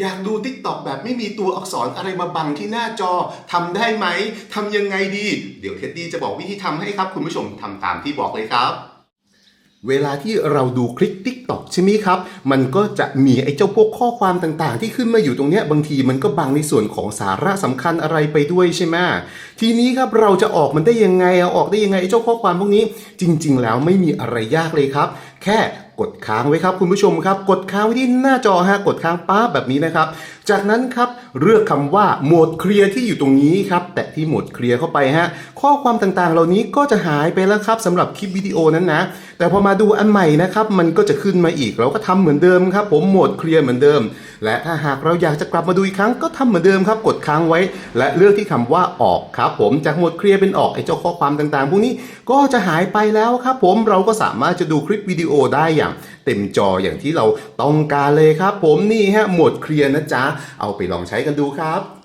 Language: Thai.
อยากดู t ิ k t o k แบบไม่มีตัวอักษรอะไรมาบังที่หน้าจอทำได้ไหมทำยังไงดี เดี๋ยวเท็ดดี้จะบอกวิธีทำให้ครับ คุณผู้ชมทำตามที่บอกเลยครับ เวลาที่เราดูคลิป TikTok ใช่ไหมครับ มันก็จะมีไอ้เจ้าพวกข้อความต่างๆ ที่ขึ้นมาอยู่ตรงเนี้ยบางทีมันก็บังในส่วนของสาระสำคัญอะไรไปด้วยใช่ไหมทีนี้ครับเราจะออกมันได้ยังไงเอาออกได้ยังไงไอ้เจ้าข้อความพวกนี้ จริง ๆ แล้วไม่มีอะไรยากเลยครับ แค่กดค้างไว้ครับคุณผู้ชมครับ กดค้างไว้ที่หน้าจอฮะกดค้างป๊าแบบนี้นะครับ จากนั้นครับเลือกคำว่าโหมดเคลียร์ที่อยู่ตรงนี้ครับแตะที่โหมดเคลียร์เข้าไปฮะ ข้อความต่างๆ เหล่านี้ก็จะหายไปแล้วครับสำหรับคลิปวิดีโอนั้นนะ แต่พอมาดูอันใหม่นะครับ มันก็จะขึ้นมาอีก เราก็ทำเหมือนเดิมครับ ผมโหมดเคลียร์เหมือนเดิม และถ้าหากเราอยากจะกลับมาดูอีกครั้งก็ทำเหมือนเดิมครับกดค้างไว้ และเลือกที่คำว่าออกครับ ผมจากโหมดเคลียร์เป็นออกไอ้เจ้าข้อความต่างๆ พวกนี้ก็จะหายไปแล้วครับ ผมเราก็สามารถจะดูคลิปวิดีโอได้อย่างเต็มจออย่างที่เราต้องการเลยครับ ผมนี่ฮะโหมดเคลียร์นะจ๊ะเอาไปลองใช้กันดูครับ